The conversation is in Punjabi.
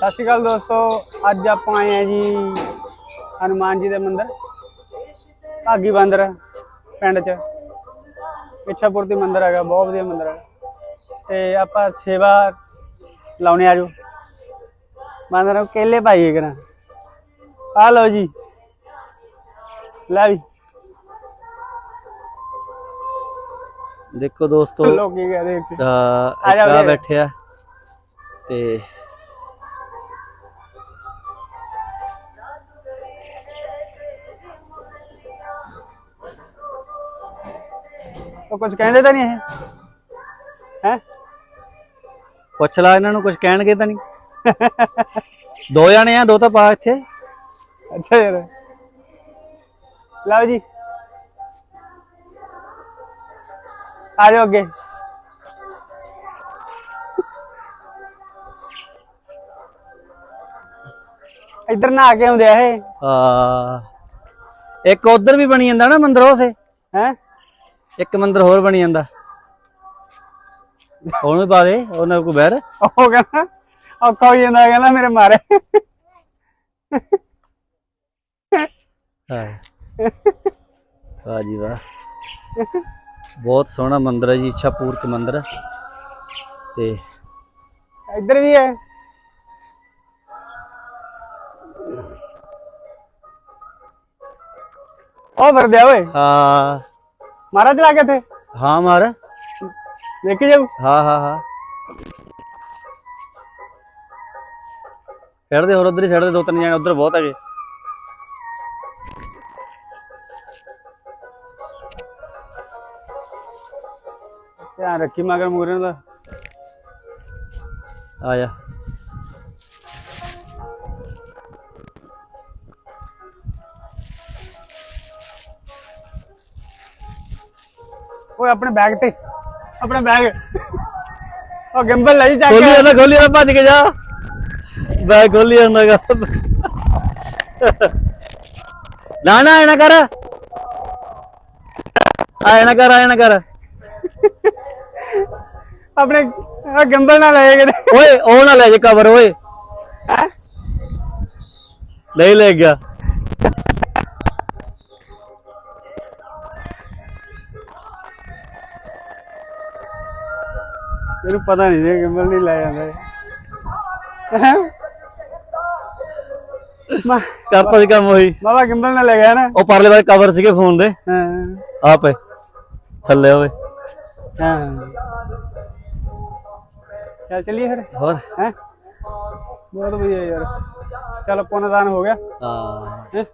ਸਤਿ ਸ਼੍ਰੀ ਅਕਾਲ ਦੋਸਤੋ ਅੱਜ ਆਪਾਂ ਆਏ ਆ ਜੀ ਹਨੂਮਾਨ ਜੀ ਦੇ ਮੰਦਿਰ ਭਾਗੀ ਬੰਦਰ ਪਿੰਡ 'ਚ। ਇੱਛਾਪੁਰ ਦੀ ਮੰਦਿਰ ਹੈਗਾ ਬਹੁਤ ਵਧੀਆ ਮੰਦਿਰ ਹੈ ਤੇ ਆਪਾਂ ਸੇਵਾ ਲਾਉਣੇ ਆ ਜੋ ਮੰਦਿਰ ਨੂੰ ਕੇਲੇ ਪਾਈਏ ਕਰਾਂ ਆ ਲਓ ਜੀ। ਲੈ ਵੀ। ਦੇਖੋ ਦੋਸਤੋ ਲੋਕ ਕੀ ਕਹਦੇ ਆ ਇੱਕ। ਬੈਠਿਆ ਤੇ ਉਹ ਕੁਝ ਕਹਿੰਦੇ ਤਾਂ ਨਹੀਂ ਇਹ? ਹੈ? ਪੁੱਛ ਲਾ ਇਹਨਾਂ ਨੂੰ ਕੁਝ ਕਹਿਣਗੇ ਤਾਂ ਨਹੀਂ। ਦੋ ਜਾਣੇ ਆ ਦੋ ਤਾਂ ਪਾ ਇੱਥੇ। ਅੱਛਾ ਯਾਰ। ਲਓ ਜੀ। ਆ ਜਾਓ ਅੱਗੇ। ਇੱਧਰ ਨਾ ਕੇ ਆਉਂਦੇ ਆ ਇਹ। ਆ ਇੱਕ ਉਧਰ ਵੀ ਬਣੀ ਜਾਂਦਾ ਨਾ ਮੰਦਿਰ ਉਸੇ ਹੈ? ਇੱਕ ਮੰਦਿਰ ਹੋਰ ਬਣੀ ਜਾਂਦਾ। ਉਹਨੂੰ ਪਾ ਦੇ ਉਹਨਾਂ ਕੋ ਬਹਿਰ। ਉਹ ਕਹਿੰਦਾ ਔਖਾ ਹੋ ਜਾਂਦਾ ਕਹਿੰਦਾ ਮੇਰੇ ਮਾਰੇ। ਹਾਂ ਵਾਹ ਜੀ ਵਾਹ। ਬਹੁਤ ਸੋਹਣਾ ਮੰਦਿਰ ਹੈ ਜੀ ਇੱਛਾ ਪੂਰਕ ਮੰਦਿਰ। ਤੇ ਇੱਧਰ ਵੀ ਹੈ। ਉਹ ਵਰਦਿਆ ਓਏ। ਆ ਮਾਰਾ ਚਲਾ ਕੇ ਤੇ ਹਾਂ ਮਾਰ ਦੇਖੀ ਜਾਓ ਹਾਂ ਹਾਂ ਹਾਂ। ਛੱਡ ਦੇ ਹੋਰ ਉਧਰ ਹੀ ਛੱਡ ਦੇ ਦੋ ਤਿੰਨ ਜਾਣੇ ਉਧਰ ਬਹੁਤ ਹੈਗੇ। ਧਿਆਨ ਰੱਖੀ ਮਗਰ ਮੂਰੇ ਦਾ ਆ ਜਾ। ਓਏ ਆਪਣੇ ਬੈਗ ਤੇ। ਆਪਣਾ ਬੈਗ ਉਹ ਗਿੰਬਲ ਲਈ ਚੱਕ ਖੋਲੀ ਕੇ। ਜਾਂਦਾ ਖੋਲੀ ਜਾਂਦਾ ਭੱਜ ਕੇ ਜਾ। ਬੈਗ ਖੋਲੀ ਜਾਂਦਾਗਾ ਨਾ ਨਾ ਐਨਾ ਕਰ। ਐਨਾ ਕਰ ਐਨਾ ਕਰ। ਆਪਣੇ ਉਹ ਗਿੰਬਲ ਨਾਲ ਲੈ ਕਿਤੇ। ਓਏ ਉਹ ਨਾ ਲੈ ਜੇ ਕਵਰ ਓਏ? ਨਹੀਂ ਲੈ ਗਿਆ। ਤੈਨੂੰ ਪਤਾ ਨਹੀਂ ਜੇ ਗਿੰਬਲ ਨਹੀਂ ਲੈ ਜਾਂਦਾ। ਇਹ। ਹੈਂ? ਮਾ ਕਰਤਾ ਸੀ ਕੰਮ ਉਹੀ। ਬਾਬਾ ਗਿੰਬਲ ਨਾਲ ਲੈ ਗਿਆ ਨਾ। ਉਹ ਪਰਲੇ ਵਾਲੇ ਕਵਰ ਸੀਗੇ ਫੋਨ ਦੇ। ਹਾਂ। ਆਪੇ ਥੱਲੇ ਹੋਵੇ। ਹਾਂ। ਚੱਲ ਚੱਲੀਏ ਫਿਰ। ਹੋਰ? ਹੈ? ਬਹੁਤ ਵਧੀਆ ਯਾਰ। ਚਲ ਪੁੰਨਦਾਨ ਹੋ ਗਿਆ। ਹਾਂ। ਹੈਂ?